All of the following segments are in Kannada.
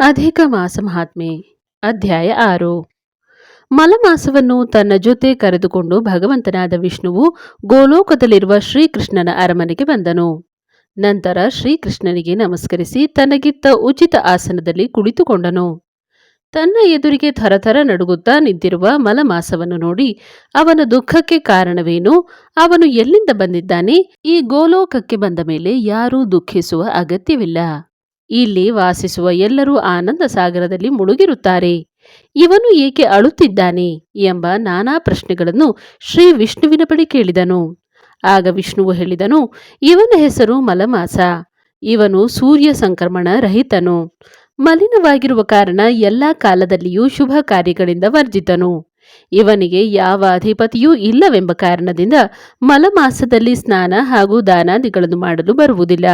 ಅಧಿಕ ಮಾಸ ಮಹಾತ್ಮೆ, ಅಧ್ಯಾಯ ಆರು. ಮಲಮಾಸವನ್ನು ತನ್ನ ಜೊತೆ ಕರೆದುಕೊಂಡು ಭಗವಂತನಾದ ವಿಷ್ಣುವು ಗೋಲೋಕದಲ್ಲಿರುವ ಶ್ರೀಕೃಷ್ಣನ ಅರಮನೆಗೆ ಬಂದನು. ನಂತರ ಶ್ರೀಕೃಷ್ಣನಿಗೆ ನಮಸ್ಕರಿಸಿ ತನಗಿತ್ತ ಉಚಿತ ಆಸನದಲ್ಲಿ ಕುಳಿತುಕೊಂಡನು. ತನ್ನ ಎದುರಿಗೆ ಥರಥರ ನಡುಗುತ್ತಾ ನಿಂತಿರುವ ಮಲಮಾಸವನ್ನು ನೋಡಿ ಅವನ ದುಃಖಕ್ಕೆ ಕಾರಣವೇನು, ಅವನು ಎಲ್ಲಿಂದ ಬಂದಿದ್ದಾನೆ, ಈ ಗೋಲೋಕಕ್ಕೆ ಬಂದ ಮೇಲೆ ಯಾರೂ ದುಃಖಿಸುವ ಅಗತ್ಯವಿಲ್ಲ. ಇಲ್ಲಿ ವಾಸಿಸುವ ಎಲ್ಲರೂ ಆನಂದ ಸಾಗರದಲ್ಲಿ ಮುಳುಗಿರುತ್ತಾರೆ. ಇವನು ಏಕೆ ಅಳುತ್ತಿದ್ದಾನೆ ಎಂಬ ನಾನಾ ಪ್ರಶ್ನೆಗಳನ್ನು ಶ್ರೀ ವಿಷ್ಣುವಿನ ಬಳಿ ಕೇಳಿದನು. ಆಗ ವಿಷ್ಣುವು ಹೇಳಿದನು, ಇವನ ಹೆಸರು ಮಲಮಾಸ. ಇವನು ಸೂರ್ಯ ಸಂಕ್ರಮಣ ರಹಿತನು. ಮಲಿನವಾಗಿರುವ ಕಾರಣ ಎಲ್ಲ ಕಾಲದಲ್ಲಿಯೂ ಶುಭ ಕಾರ್ಯಗಳಿಂದ ವರ್ಜಿತನು. ಇವನಿಗೆ ಯಾವ ಅಧಿಪತಿಯೂ ಇಲ್ಲವೆಂಬ ಕಾರಣದಿಂದ ಮಲಮಾಸದಲ್ಲಿ ಸ್ನಾನ ಹಾಗೂ ದಾನಾದಿಗಳನ್ನು ಮಾಡಲು ಬರುವುದಿಲ್ಲ.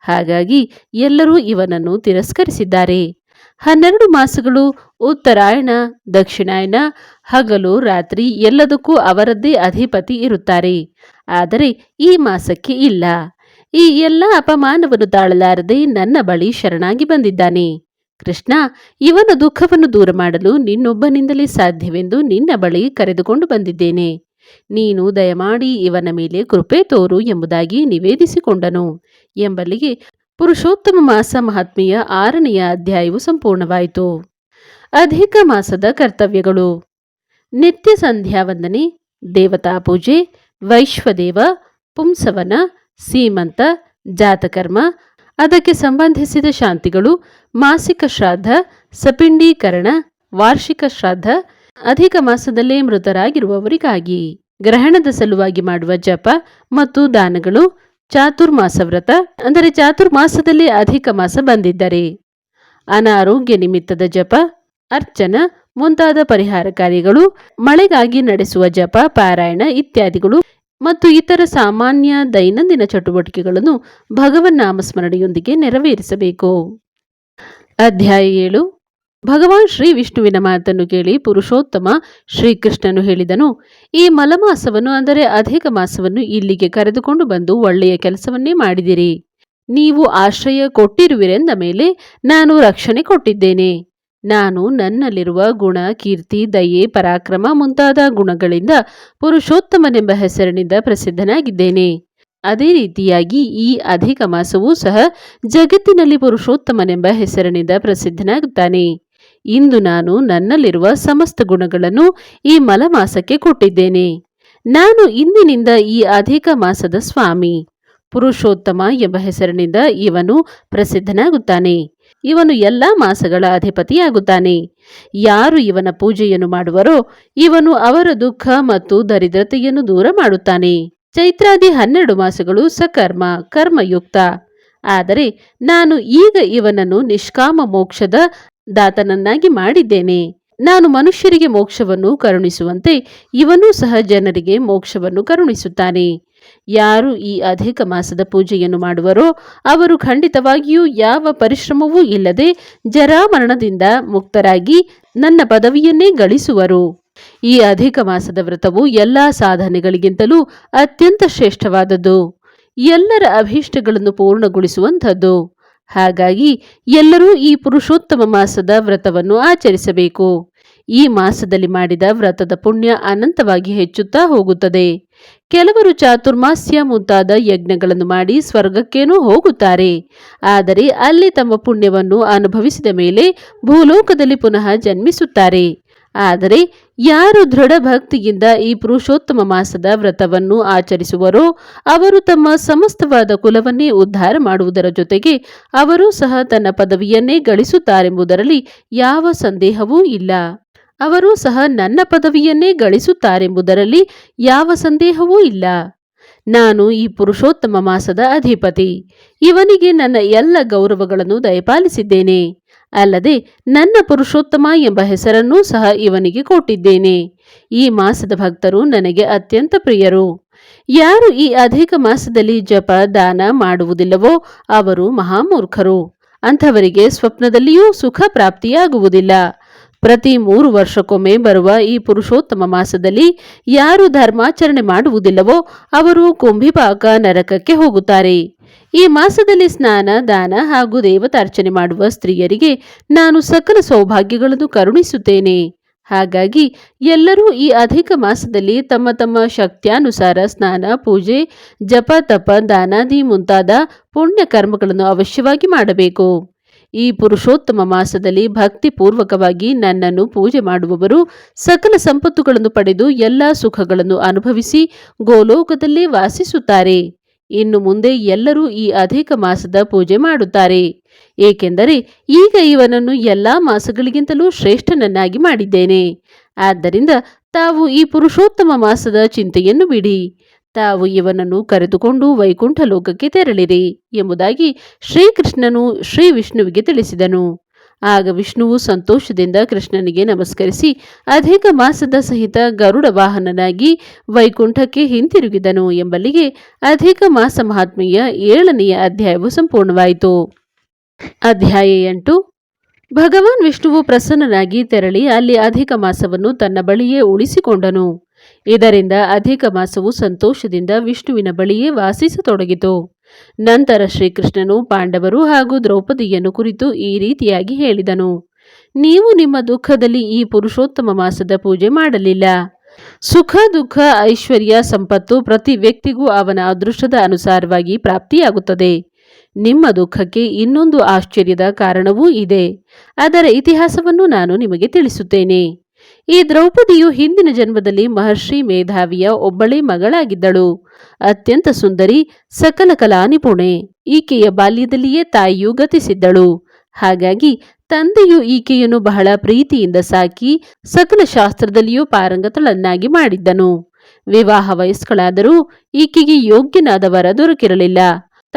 ಹಾಗಾಗಿ ಎಲ್ಲರೂ ಇವನನ್ನು ತಿರಸ್ಕರಿಸಿದ್ದಾರೆ. ಹನ್ನೆರಡು ಮಾಸಗಳು ಉತ್ತರಾಯಣ ದಕ್ಷಿಣಾಯನ ಹಗಲು, ರಾತ್ರಿ ಎಲ್ಲದಕ್ಕೂ ಅವರದ್ದೇ ಅಧಿಪತಿ ಇರುತ್ತಾರೆ. ಆದರೆ ಈ ಮಾಸಕ್ಕೆ ಇಲ್ಲ. ಈ ಎಲ್ಲ ಅಪಮಾನವನ್ನು ತಾಳಲಾರದೆ ನನ್ನ ಬಳಿ ಶರಣಾಗಿ ಬಂದಿದ್ದಾನೆ. ಕೃಷ್ಣ, ಇವನ ದುಃಖವನ್ನು ದೂರ ಮಾಡಲು ನಿನ್ನೊಬ್ಬನಿಂದಲೇ ಸಾಧ್ಯವೆಂದು ನಿನ್ನ ಬಳಿ ಕರೆದುಕೊಂಡು ಬಂದಿದ್ದೇನೆ. ನೀನು ದಯಮಾಡಿ ಇವನ ಮೇಲೆ ಕೃಪೆ ತೋರು ಎಂಬುದಾಗಿ ನಿವೇದಿಸಿಕೊಂಡನು. ಎಂಬಲ್ಲಿಗೆ ಪುರುಷೋತ್ತಮ ಮಾಸ ಮಹಾತ್ಮೆಯ ಆರನೆಯ ಅಧ್ಯಾಯವು ಸಂಪೂರ್ಣವಾಯಿತು. ಅಧಿಕ ಮಾಸದ ಕರ್ತವ್ಯಗಳು. ನಿತ್ಯ ಸಂಧ್ಯಾ ವಂದನೆ, ದೇವತಾ ಪೂಜೆ, ವೈಶ್ವದೇವ, ಪುಂಸವನ, ಸೀಮಂತ, ಜಾತಕರ್ಮ, ಅದಕ್ಕೆ ಸಂಬಂಧಿಸಿದ ಶಾಂತಿಗಳು, ಮಾಸಿಕ ಶ್ರಾದ್ದ ಸಪಿಂಡೀಕರಣ, ವಾರ್ಷಿಕ ಶ್ರಾದ್ದ ಅಧಿಕ ಮಾಸದಲ್ಲೇ ಮೃತರಾಗಿರುವವರಿಗಾಗಿ ಗ್ರಹಣದ ಸಲುವಾಗಿ ಮಾಡುವ ಜಪ ಮತ್ತು ದಾನಗಳು ಚಾತುರ್ಮಾಸ ವ್ರತ, ಅಂದರೆ ಚಾತುರ್ಮಾಸದಲ್ಲಿ ಅಧಿಕ ಮಾಸ ಬಂದಿದ್ದರೆ. ಅನಾರೋಗ್ಯ ನಿಮಿತ್ತದ ಜಪ, ಅರ್ಚನ, ಮುಂತಾದ ಪರಿಹಾರ ಕಾರ್ಯಗಳು, ಮಳೆಗಾಗಿ ನಡೆಸುವ ಜಪ, ಪಾರಾಯಣ ಇತ್ಯಾದಿಗಳು ಮತ್ತು ಇತರ ಸಾಮಾನ್ಯ ದೈನಂದಿನ ಚಟುವಟಿಕೆಗಳನ್ನು ಭಗವನ್ ನಾಮಸ್ಮರಣೆಯೊಂದಿಗೆ ನೆರವೇರಿಸಬೇಕು. ಅಧ್ಯಾಯ ಏಳು. ಭಗವಾನ್ ಶ್ರೀ ವಿಷ್ಣುವಿನ ಮಾತನ್ನು ಕೇಳಿ ಪುರುಷೋತ್ತಮ ಶ್ರೀಕೃಷ್ಣನು ಹೇಳಿದನು, ಈ ಮಲಮಾಸವನ್ನು ಅಂದರೆ ಅಧಿಕ ಮಾಸವನ್ನು ಇಲ್ಲಿಗೆ ಕರೆದುಕೊಂಡು ಬಂದು ಒಳ್ಳೆಯ ಕೆಲಸವನ್ನೇ ಮಾಡಿದಿರಿ. ನೀವು ಆಶ್ರಯ ಕೊಟ್ಟಿರುವಿರೆಂದ ಮೇಲೆ ನಾನು ರಕ್ಷಣೆ ಕೊಟ್ಟಿದ್ದೇನೆ. ನಾನು ನನ್ನಲ್ಲಿರುವ ಗುಣ, ಕೀರ್ತಿ, ದಯೆ, ಪರಾಕ್ರಮ ಮುಂತಾದ ಗುಣಗಳಿಂದ ಪುರುಷೋತ್ತಮನೆಂಬ ಹೆಸರಿನಿಂದ ಪ್ರಸಿದ್ಧನಾಗಿದ್ದೇನೆ. ಅದೇ ರೀತಿಯಾಗಿ ಈ ಅಧಿಕ ಮಾಸವೂ ಸಹ ಜಗತ್ತಿನಲ್ಲಿ ಪುರುಷೋತ್ತಮನೆಂಬ ಹೆಸರಿನಿಂದ ಪ್ರಸಿದ್ಧನಾಗುತ್ತಾನೆ. ಇಂದು ನಾನು ನನ್ನಲ್ಲಿರುವ ಸಮಸ್ತ ಗುಣಗಳನ್ನು ಈ ಮಲಮಾಸಕ್ಕೆ ಕೊಟ್ಟಿದ್ದೇನೆ. ನಾನು ಇಂದಿನಿಂದ ಈ ಅಧಿಕ ಮಾಸದ ಸ್ವಾಮಿ. ಪುರುಷೋತ್ತಮ ಎಂಬ ಹೆಸರಿನಿಂದ ಇವನು ಪ್ರಸಿದ್ಧನಾಗುತ್ತಾನೆ. ಇವನು ಎಲ್ಲ ಮಾಸಗಳ ಅಧಿಪತಿಯಾಗುತ್ತಾನೆ. ಯಾರು ಇವನ ಪೂಜೆಯನ್ನು ಮಾಡುವರೋ ಇವನು ಅವರ ದುಃಖ ಮತ್ತು ದರಿದ್ರತೆಯನ್ನು ದೂರ ಮಾಡುತ್ತಾನೆ. ಚೈತ್ರಾದಿ ಹನ್ನೆರಡು ಮಾಸಗಳು ಸಕರ್ಮ, ಕರ್ಮಯುಕ್ತ. ಆದರೆ ನಾನು ಈಗ ಇವನನ್ನು ನಿಷ್ಕಾಮ ಮೋಕ್ಷದ ದಾತನನ್ನಾಗಿ ಮಾಡಿದ್ದೇನೆ. ನಾನು ಮನುಷ್ಯರಿಗೆ ಮೋಕ್ಷವನ್ನು ಕರುಣಿಸುವಂತೆ ಇವನೂ ಸಹ ಜನರಿಗೆ ಮೋಕ್ಷವನ್ನು ಕರುಣಿಸುತ್ತಾನೆ. ಯಾರು ಈ ಅಧಿಕ ಮಾಸದ ಪೂಜೆಯನ್ನು ಮಾಡುವರೋ ಅವರು ಖಂಡಿತವಾಗಿಯೂ ಯಾವ ಪರಿಶ್ರಮವೂ ಇಲ್ಲದೆ ಜರಾಮರಣದಿಂದ ಮುಕ್ತರಾಗಿ ನನ್ನ ಪದವಿಯನ್ನೇ ಗಳಿಸುವರು. ಈ ಅಧಿಕ ಮಾಸದ ವ್ರತವು ಎಲ್ಲ ಸಾಧನೆಗಳಿಗಿಂತಲೂ ಅತ್ಯಂತ ಶ್ರೇಷ್ಠವಾದದ್ದು. ಎಲ್ಲರ ಅಭೀಷ್ಟಗಳನ್ನು ಪೂರ್ಣಗೊಳಿಸುವಂಥದ್ದು. ಹಾಗಾಗಿ ಎಲ್ಲರೂ ಈ ಪುರುಷೋತ್ತಮ ಮಾಸದ ವ್ರತವನ್ನು ಆಚರಿಸಬೇಕು. ಈ ಮಾಸದಲ್ಲಿ ಮಾಡಿದ ವ್ರತದ ಪುಣ್ಯ ಅನಂತವಾಗಿ ಹೆಚ್ಚುತ್ತಾ ಹೋಗುತ್ತದೆ. ಕೆಲವರು ಚಾತುರ್ಮಾಸ್ಯ ಮುಂತಾದ ಯಜ್ಞಗಳನ್ನು ಮಾಡಿ ಸ್ವರ್ಗಕ್ಕೇನೂ ಹೋಗುತ್ತಾರೆ. ಆದರೆ ಅಲ್ಲಿ ತಮ್ಮ ಪುಣ್ಯವನ್ನು ಅನುಭವಿಸಿದ ಮೇಲೆ ಭೂಲೋಕದಲ್ಲಿ ಪುನಃ ಜನ್ಮಿಸುತ್ತಾರೆ. ಆದರೆ ಯಾರು ದೃಢ ಭಕ್ತಿಯಿಂದ ಈ ಪುರುಷೋತ್ತಮ ಮಾಸದ ವ್ರತವನ್ನು ಆಚರಿಸುವರೋ ಅವರು ತಮ್ಮ ಸಮಸ್ತವಾದ ಕುಲವನ್ನೇ ಉದ್ಧಾರ ಮಾಡುವುದರ ಜೊತೆಗೆ ಅವರೂ ಸಹ ತನ್ನ ಪದವಿಯನ್ನೇ ಗಳಿಸುತ್ತಾರೆಂಬುದರಲ್ಲಿ ಯಾವ ಸಂದೇಹವೂ ಇಲ್ಲ. ಅವರೂ ಸಹ ನನ್ನ ಪದವಿಯನ್ನೇ ಗಳಿಸುತ್ತಾರೆಂಬುದರಲ್ಲಿ ಯಾವ ಸಂದೇಹವೂ ಇಲ್ಲ. ನಾನು ಈ ಪುರುಷೋತ್ತಮ ಮಾಸದ ಅಧಿಪತಿ. ಇವನಿಗೆ ನನ್ನ ಎಲ್ಲ ಗೌರವಗಳನ್ನು ದಯಪಾಲಿಸಿದ್ದೇನೆ. ಅಲ್ಲದೆ ನನ್ನ ಪುರುಷೋತ್ತಮ ಎಂಬ ಹೆಸರನ್ನೂ ಸಹ ಇವನಿಗೆ ಕೊಟ್ಟಿದ್ದೇನೆ. ಈ ಮಾಸದ ಭಕ್ತರು ನನಗೆ ಅತ್ಯಂತ ಪ್ರಿಯರು. ಯಾರು ಈ ಅಧಿಕ ಮಾಸದಲ್ಲಿ ಜಪ, ದಾನ ಮಾಡುವುದಿಲ್ಲವೋ ಅವರು ಮಹಾಮೂರ್ಖರು. ಅಂಥವರಿಗೆ ಸ್ವಪ್ನದಲ್ಲಿಯೂ ಸುಖ ಪ್ರಾಪ್ತಿಯಾಗುವುದಿಲ್ಲ. ಪ್ರತಿ ಮೂರು ವರ್ಷಕ್ಕೊಮ್ಮೆ ಬರುವ ಈ ಪುರುಷೋತ್ತಮ ಮಾಸದಲ್ಲಿ ಯಾರು ಧರ್ಮಾಚರಣೆ ಮಾಡುವುದಿಲ್ಲವೋ ಅವರು ಕುಂಭಿಪಾಕ ನರಕಕ್ಕೆ ಹೋಗುತ್ತಾರೆ. ಈ ಮಾಸದಲ್ಲಿ ಸ್ನಾನ, ದಾನ ಹಾಗೂ ದೇವತಾರ್ಚನೆ ಮಾಡುವ ಸ್ತ್ರೀಯರಿಗೆ ನಾನು ಸಕಲ ಸೌಭಾಗ್ಯಗಳನ್ನು ಕರುಣಿಸುತ್ತೇನೆ. ಹಾಗಾಗಿ ಎಲ್ಲರೂ ಈ ಅಧಿಕ ಮಾಸದಲ್ಲಿ ತಮ್ಮ ತಮ್ಮ ಶಕ್ತ್ಯಾನುಸಾರ ಸ್ನಾನ, ಪೂಜೆ, ಜಪ, ತಪ ದಾನಾದಿ ಮುಂತಾದ ಪುಣ್ಯ ಕರ್ಮಗಳನ್ನು ಅವಶ್ಯವಾಗಿ ಮಾಡಬೇಕು. ಈ ಪುರುಷೋತ್ತಮ ಮಾಸದಲ್ಲಿ ಭಕ್ತಿಪೂರ್ವಕವಾಗಿ ನನ್ನನ್ನು ಪೂಜೆ ಮಾಡುವವರು ಸಕಲ ಸಂಪತ್ತುಗಳನ್ನು ಪಡೆದು ಎಲ್ಲ ಸುಖಗಳನ್ನು ಅನುಭವಿಸಿ ಗೋಲೋಕದಲ್ಲಿ ವಾಸಿಸುತ್ತಾರೆ. ಇನ್ನು ಮುಂದೆ ಎಲ್ಲರೂ ಈ ಅಧಿಕ ಮಾಸದ ಪೂಜೆ ಮಾಡುತ್ತಾರೆ. ಏಕೆಂದರೆ ಈಗ ಇವನನ್ನು ಎಲ್ಲಾ ಮಾಸಗಳಿಗಿಂತಲೂ ಶ್ರೇಷ್ಠನನ್ನಾಗಿ ಮಾಡಿದ್ದೇನೆ. ಆದ್ದರಿಂದ ತಾವು ಈ ಪುರುಷೋತ್ತಮ ಮಾಸದ ಚಿಂತೆಯನ್ನು ಬಿಡಿ. ತಾವು ಇವನನ್ನು ಕರೆದುಕೊಂಡು ವೈಕುಂಠ ಲೋಕಕ್ಕೆ ತೆರಳಿರಿ ಎಂಬುದಾಗಿ ಶ್ರೀಕೃಷ್ಣನು ಶ್ರೀ ವಿಷ್ಣುವಿಗೆ ತಿಳಿಸಿದನು. ಆಗ ವಿಷ್ಣುವು ಸಂತೋಷದಿಂದ ಕೃಷ್ಣನಿಗೆ ನಮಸ್ಕರಿಸಿ ಅಧಿಕ ಮಾಸದ ಸಹಿತ ಗರುಡ ವಾಹನನಾಗಿ ವೈಕುಂಠಕ್ಕೆ ಹಿಂತಿರುಗಿದನು ಎಂಬಲ್ಲಿಗೆ ಅಧಿಕ ಮಾಸ ಮಹಾತ್ಮೆಯ ಏಳನೆಯ ಅಧ್ಯಾಯವು ಸಂಪೂರ್ಣವಾಯಿತು. ಅಧ್ಯಾಯ ಎಂಟು. ಭಗವಾನ್ ವಿಷ್ಣುವು ಪ್ರಸನ್ನನಾಗಿ ತೆರಳಿ ಅಲ್ಲಿ ಅಧಿಕ ಮಾಸವನ್ನು ತನ್ನ ಬಳಿಯೇ ಉಳಿಸಿಕೊಂಡನು. ಇದರಿಂದ ಅಧಿಕ ಮಾಸವು ಸಂತೋಷದಿಂದ ವಿಷ್ಣುವಿನ ಬಳಿಯೇ ವಾಸಿಸತೊಡಗಿತು. ನಂತರ ಶ್ರೀಕೃಷ್ಣನು ಪಾಂಡವರು ಹಾಗೂ ದ್ರೌಪದಿಯನ್ನು ಕುರಿತು ಈ ರೀತಿಯಾಗಿ ಹೇಳಿದನು. ನೀವು ನಿಮ್ಮ ದುಃಖದಲ್ಲಿ ಈ ಪುರುಷೋತ್ತಮ ಮಾಸದ ಪೂಜೆ ಮಾಡಲಿಲ್ಲ. ಸುಖ, ದುಃಖ, ಐಶ್ವರ್ಯ, ಸಂಪತ್ತು ಪ್ರತಿ ವ್ಯಕ್ತಿಗೂ ಅವನ ಅದೃಷ್ಟದ ಅನುಸಾರವಾಗಿ ಪ್ರಾಪ್ತಿಯಾಗುತ್ತದೆ. ನಿಮ್ಮ ದುಃಖಕ್ಕೆ ಇನ್ನೊಂದು ಆಶ್ಚರ್ಯದ ಕಾರಣವೂ ಇದೆ. ಅದರ ಇತಿಹಾಸವನ್ನು ನಾನು ನಿಮಗೆ ತಿಳಿಸುತ್ತೇನೆ. ಈ ದ್ರೌಪದಿಯು ಹಿಂದಿನ ಜನ್ಮದಲ್ಲಿ ಮಹರ್ಷಿ ಮೇಧಾವಿಯ ಒಬ್ಬಳೇ ಮಗಳಾಗಿದ್ದಳು. ಅತ್ಯಂತ ಸುಂದರಿ, ಸಕಲ ಕಲಾ ನಿಪುಣೆ. ಈಕೆಯ ಬಾಲ್ಯದಲ್ಲಿಯೇ ತಾಯಿಯು ಗತಿಸಿದ್ದಳು. ಹಾಗಾಗಿ ತಂದೆಯು ಈಕೆಯನ್ನು ಬಹಳ ಪ್ರೀತಿಯಿಂದ ಸಾಕಿ ಸಕಲ ಶಾಸ್ತ್ರದಲ್ಲಿಯೂ ಪಾರಂಗತಳನ್ನಾಗಿ ಮಾಡಿದ್ದನು. ವಿವಾಹ ವಯಸ್ಕಳಾದರೂ ಈಕೆಗೆ ಯೋಗ್ಯನಾದ ವರ ದೊರಕಿರಲಿಲ್ಲ.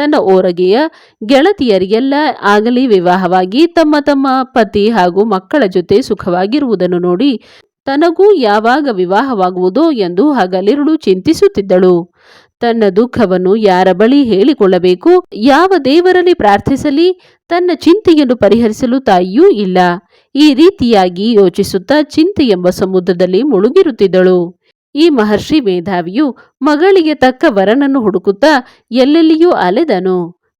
ತನ್ನ ಓರಗೆಯ ಗೆಳತಿಯರಿಗೆಲ್ಲ ಆಗಲಿ ವಿವಾಹವಾಗಿ ತಮ್ಮ ತಮ್ಮ ಪತಿ ಹಾಗೂ ಮಕ್ಕಳ ಜೊತೆ ಸುಖವಾಗಿರುವುದನ್ನು ನೋಡಿ ತನಗೂ ಯಾವಾಗ ವಿವಾಹವಾಗುವುದೋ ಎಂದು ಹಗಲಿರುಳು ಚಿಂತಿಸುತ್ತಿದ್ದಳು. ತನ್ನ ದುಃಖವನ್ನು ಯಾರ ಬಳಿ ಹೇಳಿಕೊಳ್ಳಬೇಕು, ಯಾವ ದೇವರಲ್ಲಿ ಪ್ರಾರ್ಥಿಸಲಿ, ತನ್ನ ಚಿಂತೆಯನ್ನು ಪರಿಹರಿಸಲು ತಾಯಿಯೂ ಇಲ್ಲ. ಈ ರೀತಿಯಾಗಿ ಯೋಚಿಸುತ್ತಾ ಚಿಂತೆ ಎಂಬ ಸಮುದ್ರದಲ್ಲಿ ಮುಳುಗಿರುತ್ತಿದ್ದಳು. ಈ ಮಹರ್ಷಿ ಮೇಧಾವಿಯು ಮಗಳಿಗೆ ತಕ್ಕ ವರನನ್ನು ಹುಡುಕುತ್ತಾ ಎಲ್ಲೆಲ್ಲಿಯೂ ಅಲೆದನು.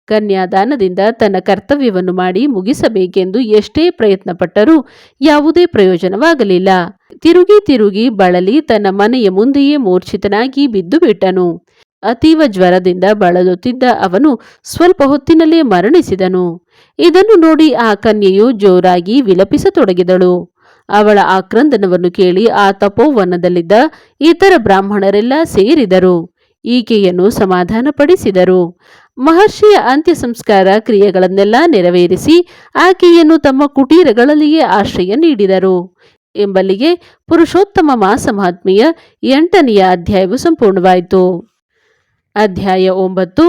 ಕನ್ಯಾದಾನದಿಂದ ತನ್ನ ಕರ್ತವ್ಯವನ್ನು ಮಾಡಿ ಮುಗಿಸಬೇಕೆಂದು ಎಷ್ಟೇ ಪ್ರಯತ್ನಪಟ್ಟರೂ ಯಾವುದೇ ಪ್ರಯೋಜನವಾಗಲಿಲ್ಲ. ತಿರುಗಿ ತಿರುಗಿ ಬಳಲಿ ತನ್ನ ಮನೆಯ ಮುಂದೆಯೇ ಮೂರ್ಛಿತನಾಗಿ ಬಿದ್ದು ಬಿಟ್ಟನು ಅತೀವ ಜ್ವರದಿಂದ ಬಳಲುತ್ತಿದ್ದ ಅವನು ಸ್ವಲ್ಪ ಹೊತ್ತಿನಲ್ಲೇ ಮರಣಿಸಿದನು. ಇದನ್ನು ನೋಡಿ ಆ ಕನ್ಯೆಯು ಜೋರಾಗಿ ವಿಲಪಿಸತೊಡಗಿದಳು. ಅವಳ ಆಕ್ರಂದನವನ್ನು ಕೇಳಿ ಆ ತಪೋವನದಲ್ಲಿದ್ದ ಇತರ ಬ್ರಾಹ್ಮಣರೆಲ್ಲ ಸೇರಿದರು. ಈಕೆಯನ್ನು ಸಮಾಧಾನಪಡಿಸಿದರು. ಮಹರ್ಷಿಯ ಅಂತ್ಯ ಸಂಸ್ಕಾರ ಕ್ರಿಯೆಗಳನ್ನೆಲ್ಲ ನೆರವೇರಿಸಿ ಆಕೆಯನ್ನು ತಮ್ಮ ಕುಟೀರಗಳಲ್ಲಿಯೇ ಆಶ್ರಯ ನೀಡಿದರು. ಎಂಬಲ್ಲಿಗೆ ಪುರುಷೋತ್ತಮ ಮಾಸ ಮಹಾತ್ಮೆಯ ಎಂಟನೆಯ ಅಧ್ಯಾಯವು ಸಂಪೂರ್ಣವಾಯಿತು. ಅಧ್ಯಾಯ ಒಂಬತ್ತು.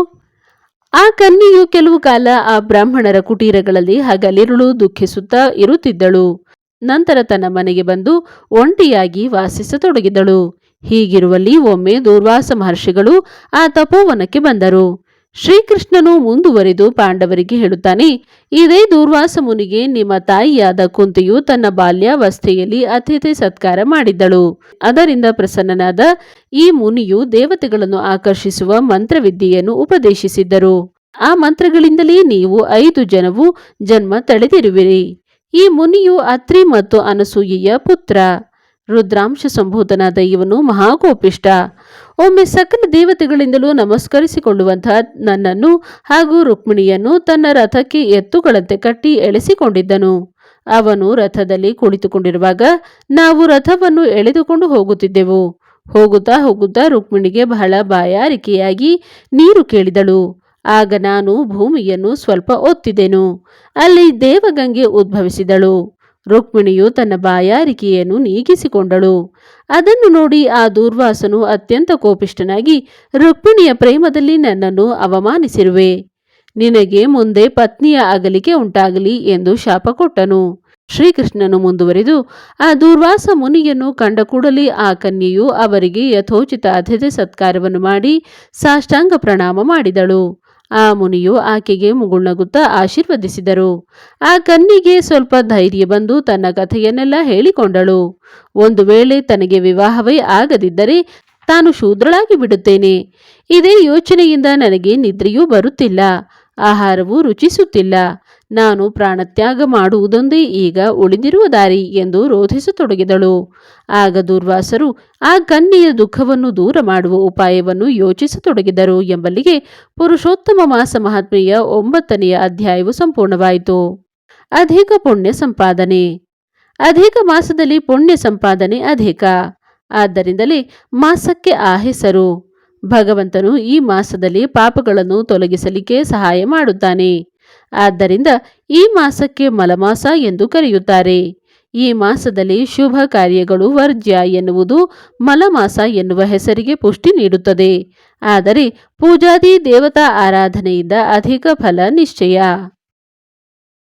ಆ ಕನ್ಯೆಯು ಕೆಲವು ಕಾಲ ಆ ಬ್ರಾಹ್ಮಣರ ಕುಟೀರಗಳಲ್ಲಿ ಹಗಲಿರುಳು ದುಃಖಿಸುತ್ತಾ ಇರುತ್ತಿದ್ದಳು. ನಂತರ ತನ್ನ ಮನೆಗೆ ಬಂದು ಒಂಟಿಯಾಗಿ ವಾಸಿಸತೊಡಗಿದಳು. ಹೀಗಿರುವಲ್ಲಿ ಒಮ್ಮೆ ದೂರ್ವಾಸ ಮಹರ್ಷಿಗಳು ಆ ತಪೋವನಕ್ಕೆ ಬಂದರು. ಶ್ರೀಕೃಷ್ಣನು ಮುಂದುವರಿದು ಪಾಂಡವರಿಗೆ ಹೇಳುತ್ತಾನೆ, ಇದೇ ದೂರ್ವಾಸ ಮುನಿಗೆ ನಿಮ್ಮ ತಾಯಿಯಾದ ಕುಂತಿಯು ತನ್ನ ಬಾಲ್ಯಾವಸ್ಥೆಯಲ್ಲಿ ಅತಿಥಿ ಸತ್ಕಾರ ಮಾಡಿದ್ದಳು. ಅದರಿಂದ ಪ್ರಸನ್ನನಾದ ಈ ಮುನಿಯು ದೇವತೆಗಳನ್ನು ಆಕರ್ಷಿಸುವ ಮಂತ್ರವಿದ್ಯೆಯನ್ನು ಉಪದೇಶಿಸಿದ್ದರು. ಆ ಮಂತ್ರಗಳಿಂದಲೇ ನೀವು ಐದು ಜನವು ಜನ್ಮ ತಳೆದಿರುವಿರಿ. ಈ ಮುನಿಯು ಅತ್ರಿ ಮತ್ತು ಅನಸೂಯೆಯ ಪುತ್ರ. ರುದ್ರಾಂಶ ಸಂಬೋಧನಾದ ಇವನು ಮಹಾಗೋಪಿಷ್ಟ ಒಮ್ಮೆ ಸಕಲ ದೇವತೆಗಳಿಂದಲೂ ನಮಸ್ಕರಿಸಿಕೊಳ್ಳುವಂತಹ ನನ್ನನ್ನು ಹಾಗೂ ರುಕ್ಮಿಣಿಯನ್ನು ತನ್ನ ರಥಕ್ಕೆ ಎತ್ತುಗಳಂತೆ ಕಟ್ಟಿ ಎಳೆಸಿಕೊಂಡಿದ್ದನು. ಅವನು ರಥದಲ್ಲಿ ಕುಳಿತುಕೊಂಡಿರುವಾಗ ನಾವು ರಥವನ್ನು ಎಳೆದುಕೊಂಡು ಹೋಗುತ್ತಿದ್ದೆವು. ಹೋಗುತ್ತಾ ಹೋಗುತ್ತಾ ರುಕ್ಮಿಣಿಗೆ ಬಹಳ ಬಾಯಾರಿಕೆಯಾಗಿ ನೀರು ಕೇಳಿದಳು. ಆಗ ನಾನು ಭೂಮಿಯನ್ನು ಸ್ವಲ್ಪ ಒತ್ತಿದೆನು ಅಲ್ಲಿ ದೇವಗಂಗೆ ಉದ್ಭವಿಸಿದಳು. ರುಕ್ಮಿಣಿಯು ತನ್ನ ಬಾಯಾರಿಕೆಯನ್ನು ನೀಗಿಸಿಕೊಂಡಳು. ಅದನ್ನು ನೋಡಿ ಆ ದೂರ್ವಾಸನು ಅತ್ಯಂತ ಕೋಪಿಷ್ಟನಾಗಿ ರುಕ್ಮಿಣಿಯ ಪ್ರೇಮದಲ್ಲಿ ನನ್ನನ್ನು ಅವಮಾನಿಸಿರುವೆ. ನಿನಗೆ ಮುಂದೆ ಪತ್ನಿಯ ಅಗಲಿಕೆ ಉಂಟಾಗಲಿ ಎಂದು ಶಾಪ ಕೊಟ್ಟನು. ಶ್ರೀಕೃಷ್ಣನು ಮುಂದುವರಿದು, ಆ ದೂರ್ವಾಸ ಮುನಿಯನ್ನು ಕಂಡ ಕೂಡಲೇ ಆ ಕನ್ಯೆಯು ಅವರಿಗೆ ಯಥೋಚಿತ ಅತಿಥಿ ಸತ್ಕಾರವನ್ನು ಮಾಡಿ ಸಾಷ್ಟಾಂಗ ಪ್ರಣಾಮ ಮಾಡಿದಳು. ಆ ಮುನಿಯು ಆಕೆಗೆ ಮುಗುಳ್ನಗುತ್ತಾ ಆಶೀರ್ವದಿಸಿದರು. ಆ ಕನ್ನಿಗೆ ಸ್ವಲ್ಪ ಧೈರ್ಯ ಬಂದು ತನ್ನ ಕಥೆಯನ್ನೆಲ್ಲ ಹೇಳಿಕೊಂಡಳು. ಒಂದು ವೇಳೆ ತನಗೆ ವಿವಾಹವೇ ಆಗದಿದ್ದರೆ ತಾನು ಶೂದ್ರಳಾಗಿ ಬಿಡುತ್ತೇನೆ. ಇದೇ ಯೋಚನೆಯಿಂದ ನನಗೆ ನಿದ್ರೆಯೂ ಬರುತ್ತಿಲ್ಲ. ಆಹಾರವೂ ರುಚಿಸುತ್ತಿಲ್ಲ. ನಾನು ಪ್ರಾಣತ್ಯಾಗ ಮಾಡುವುದೊಂದೇ ಈಗ ಉಳಿದಿರುವ ದಾರಿ ಎಂದು ರೋಧಿಸತೊಡಗಿದಳು. ಆಗ ದುರ್ವಾಸರು ಆ ಕನ್ಯೆಯ ದುಃಖವನ್ನು ದೂರ ಮಾಡುವ ಉಪಾಯವನ್ನು ಯೋಚಿಸತೊಡಗಿದರು ಎಂಬಲ್ಲಿಗೆ ಪುರುಷೋತ್ತಮ ಮಾಸ ಮಹಾತ್ಮೆಯ ಒಂಬತ್ತನೆಯ ಅಧ್ಯಾಯವು ಸಂಪೂರ್ಣವಾಯಿತು. ಅಧಿಕ ಪುಣ್ಯ ಸಂಪಾದನೆ. ಅಧಿಕ ಮಾಸದಲ್ಲಿ ಪುಣ್ಯ ಸಂಪಾದನೆ ಅಧಿಕ. ಆದ್ದರಿಂದಲೇ ಮಾಸಕ್ಕೆ ಆ ಹೆಸರು. ಭಗವಂತನು ಈ ಮಾಸದಲ್ಲಿ ಪಾಪಗಳನ್ನು ತೊಲಗಿಸಲಿಕ್ಕೆ ಸಹಾಯ ಮಾಡುತ್ತಾನೆ. ಆದ್ದರಿಂದ ಈ ಮಾಸಕ್ಕೆ ಮಲಮಾಸ ಎಂದು ಕರೆಯುತ್ತಾರೆ. ಈ ಮಾಸದಲ್ಲಿ ಶುಭ ಕಾರ್ಯಗಳು ವರ್ಜ್ಯ ಎನ್ನುವುದು ಮಲಮಾಸ ಎನ್ನುವ ಹೆಸರಿಗೆ ಪುಷ್ಟಿ ನೀಡುತ್ತದೆ. ಆದರೆ ಪೂಜಾದಿ ದೇವತಾ ಆರಾಧನೆಯಿಂದ ಅಧಿಕ ಫಲ ನಿಶ್ಚಯ.